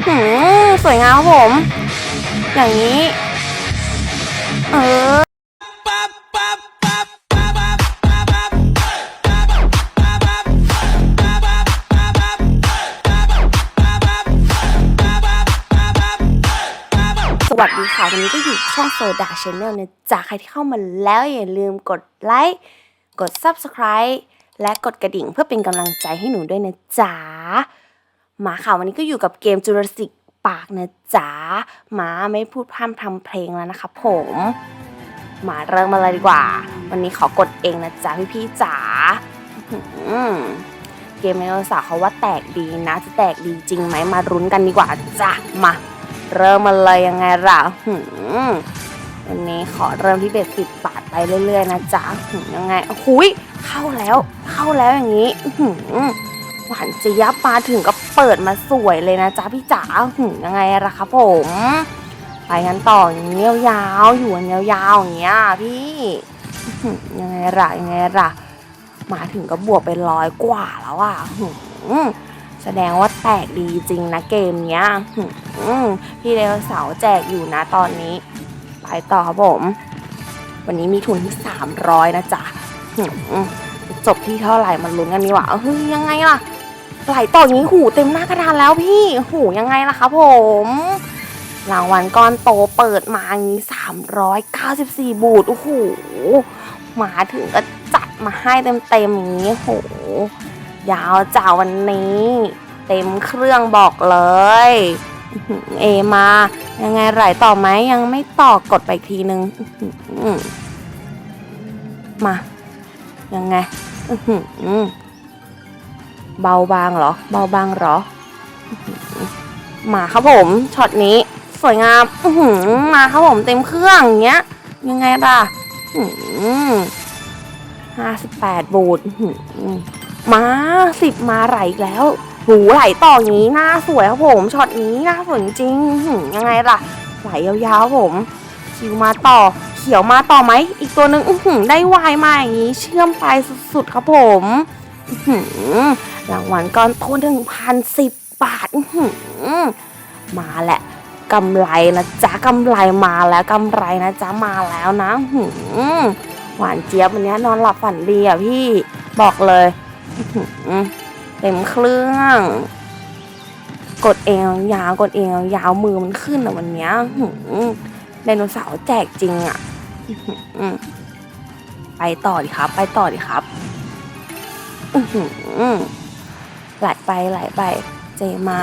หือสวยงามครับผม อย่างนี้ เออสวัสดีค่ะ วันนี้ก็อยู่ช่องโซดาชาแนลนะจ๊ะใครที่เข้ามาแล้วอย่าลืมกดไลค์ กด Subscribe และกดกระดิ่งเพื่อเป็นกำลังใจให้หนูด้วยนะจ๊ะ มาค่ะวันนี้ก็อยู่กับเกมจูราสสิกปากนะจ๊ะมาไม่พูดพร่ำทำเพลงแล้วนะคะผมมาเริ่มมาเลยดีกว่า วันนี้ขอกดเองนะจ๊ะพี่พี่จ๋าเกมไมโนสาวเขาว่าแตกดีนะ จะแตกดีจริงไหมมารุ้นกันดีกว่าจ้ะมา เริ่มมาเลยยังไงล่ะหืมวันนี้ขอเริ่มที่เบ็ดสิบบาทไปเรื่อยๆนะจ๊ะยังไงหุยเข้าแล้ว เข้าแล้วอย่างนี้หืม หวานเจี๊ยบมาถึงก็เปิดมาสวยเลยนะจ๊ะพี่จ๋าหืมยังไงล่ะครับผม ไปกันต่ออย่างนี้ยาวๆอยู่กันยาวๆอย่างเงี้ยพี่ยังไงล่ะยังไงล่ะมาถึงก็บวกไปร้อยกว่าแล้วอะหืมแสดงว่าแตกดีจริงนะเกมเนี้ยพี่ไดโนเสาแจกอยู่นะตอนนี้ ไปต่อครับผม วันนี้มีทุนที่ 300 นะจ๊ะหืมจะจบที่เท่าไหร่มันลุ้นกันดีกว่าเฮ้ยยังไงล่ะ ไหลต่ออย่างนี้หูเต็มหน้ากระดานแล้วพี่หูยังไงล่ะครับผม รางวัลก้อนโตเปิดมาอย่างนี้ 394 บูทโอ้โหมาถึงก็จัดมาให้เต็มๆอย่างนี้โหยาวจ้าวันนี้ เต็มเครื่องบอกเลย เอมา ยังไงไหลต่อไหมยังไม่ต่อกดไปอีกทีนึงมา ยังไง เบาบางเหรอ เบาบางเหรอ มาครับผมช็อตนี้สวยงามมาครับผมเต็มเครื่องอย่างเงี้ย ยังไงล่ะห้าสิบแปดบูทมาสิบมาไหลอีกแล้ว หูไหลต่ออย่างนี้หน้าสวยครับผมช็อตนี้หน้าสวยจริงยังไงล่ะ ไหลยาวๆครับผมชิวมาต่อเขียวมาต่อไหมอีกตัวหนึ่งได้วายมาอย่างนี้ เชื่อมไปสุดๆครับผม รางวัลก้อนโตหนึ่งพันสิบบาทมาแหละกำไรนะจ๊ะกำไรมาแล้วกำไรนะจ๊ะมาแล้วนะหืหวานเจี๊ยบวันนี้นอนหลับฝันดีอะพี่บอกเลยเต็มเครื่อง กดเองยาวกดเองยาวมือมันขึ้นอะวันนี้หืไดโนเสาร์แจกจริงอะไปต่อดิครับ ไปต่อดิครับ ไหลไปไหลไป เจมา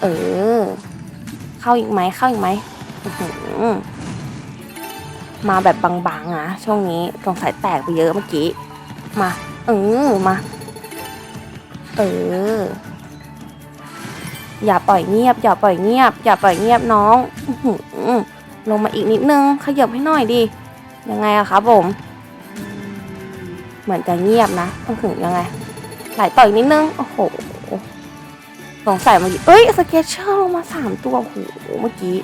เออ เข้าอีกไหมเข้าอีกไหมมาแบบบางๆนะช่วงนี้สงสัยแตกไปเยอะเมื่อกี้ มาเออมา เออ อย่าปล่อยเงียบ อย่าปล่อยเงียบ อย่าปล่อยเงียบน้องลงมาอีกนิดนึงขยับให้หน่อยดิยังไงอะครับผม เหมือนจะเงียบนะต้องถึงยังไง ไหลต่ออีกนิดนึง โอ้โห สงสัยเมื่อกี้ เอ้ย สเกเชอร์ลงมาสามตัว โอ้โห เมื่อกี้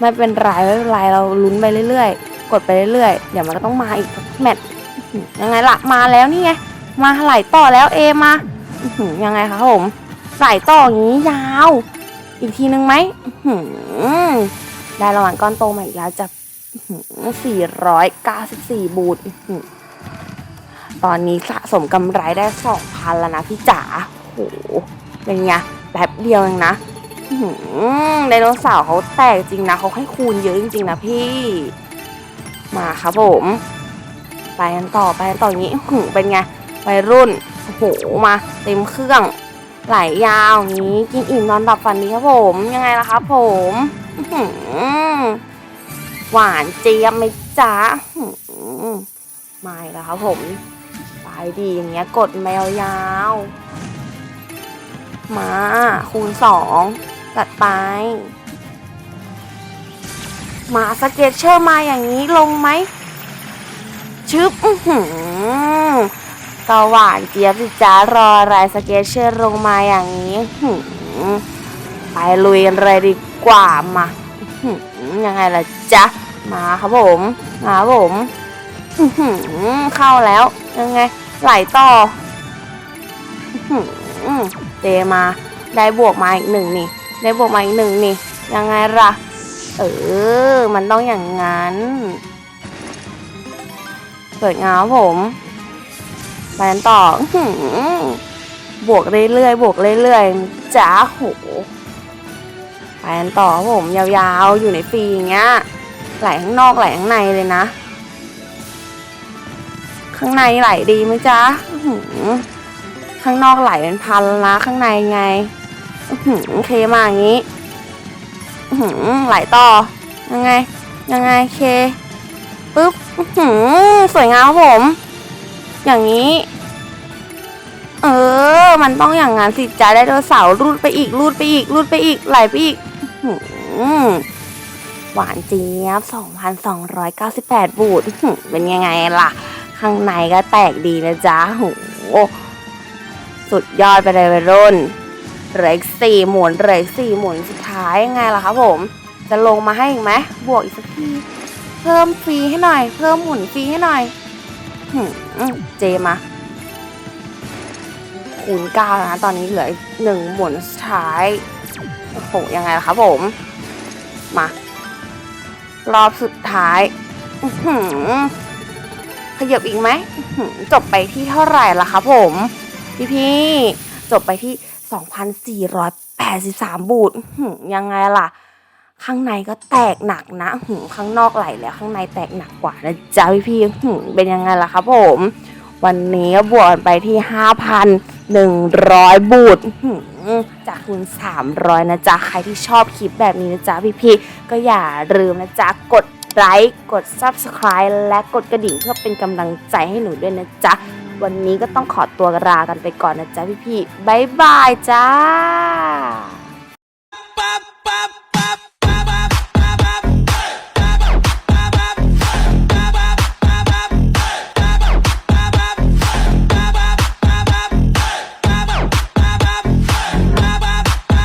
ไม่เป็นไรไม่เป็นไร เราลุ้นไปเรื่อยๆ กดไปเรื่อยๆ เดี๋ยวมันก็ต้องมาอีกแมตช์ยังไงละมาแล้วนี่ไง มาไหลต่อแล้วเอมายังไงคะผมไหลต่ออย่างนี้ยาว อีกทีนึงไหมได้รางวัลก้อนโตมาอีกแล้วจะ 494 บูทตอนนี้สะสมกำไรได้ 2,000 แล้วนะพี่จ๋าโหเป็นไงแป๊บเดียวเองนะไดโนเสาร์เขาแตกจริงนะเขาให้คูณเยอะจริงๆนะพี่ มาครับผม ไปกันต่อไปกันต่ออย่างนี้หเป็นไงวัยรุ่นโอ้โหมาเต็มเครื่อง ไหลยาวนี้ กินอิ่มนอนหลับฝันดีครับผม ยังไงล่ะครับผม อื หวานเจี๊ยบไหมจ๊ะไม่แล้วครับผมไปดีอย่างเงี้ยกดแมวยาว มาคูณสองจัดไป มาสเก็ตเชอร์มาอย่างนี้ลงไหมชึบอือหือก็หวานเจี๊ยบสิจ้ารออะไรสเก็ตเชอร์ลงมาอย่างนี้หือไปลุยกันเลยดีกว่ามาหือยังไงล่ะจ๊ะ มาครับผมมาครับผมเข้าแล้ว ยังไง ไหลต่อเจมา ได้บวกมาอีกหนึ่งนี่ ได้บวกมาอีกหนึ่งนี่ ยังไงล่ะ เออ มันต้องอย่างนั้น เปิดงาครับผมไปกันต่อบวกเรื่อยๆบวกเรื่อยๆจ้าโหไปกันต่อครับผมยาวๆ อยู่ในฟรีอย่างเงี้ย ไหลข้างนอกไหลข้างในเลยนะ ข้างในไหลดีไหมจ๊ะข้างนอกไหลเป็นพันละข้างในไงอื้อเคมาอย่างนี้ไหลต่อ ยังไง ยังไงเคปึ๊บสวยงามผม อย่างนี้ เออ มันต้องอย่างงั้นสิจ้าได้โนเสารูดไปอีกรูดไปอีกรูดไปอีกไหลไปอีกอ หวานเจี๊ยบ 2,298 บูทอื้อหือเป็นยังไงล่ะ ข้างในก็แตกดีนะจ๊ะโหสุดยอดไปเลยวัยรุ่นเหลืออีกสี่หมุนเหลืออีกสี่หมุนสุดท้ายยังไงล่ะครับผม จะลงมาให้อีกไหมบวกอีกสักที เพิ่มฟรีให้หน่อย เพิ่มหมุนฟรีให้หน่อยเจมาคูณเก้าล้วนะ ตอนนี้เหลือหนึ่งหมุนสุดท้ายโอ้โหยังไงล่ะครับผม มา รอบสุดท้ายขยับอีกไหมจบไปที่เท่าไหร่ล่ะครับผม พี่พี่จบไปที่ 2,483 บูทอื้อหือยังไงล่ะ ข้างในก็แตกหนักนะหข้างนอกไหลแล้วข้างในแตกหนักกว่านะจ๊ะพี่พี่เป็นยังไงล่ะครับผม วันนี้บวกกันไปที่ 5,100 บูท จากคูณ300 นะจ๊ะ ใครที่ชอบคลิปแบบนี้นะจ๊ะพี่พี่ๆ ก็อย่าลืมนะจ๊ะ กดไลค์ กด Subscribe และกดกระดิ่งเพื่อเป็นกำลังใจให้หนูด้วยนะจ๊ะ วันนี้ก็ต้องขอตัวลากันไปก่อนนะจ๊ะพี่พี่ๆบ๊ายบายจ้า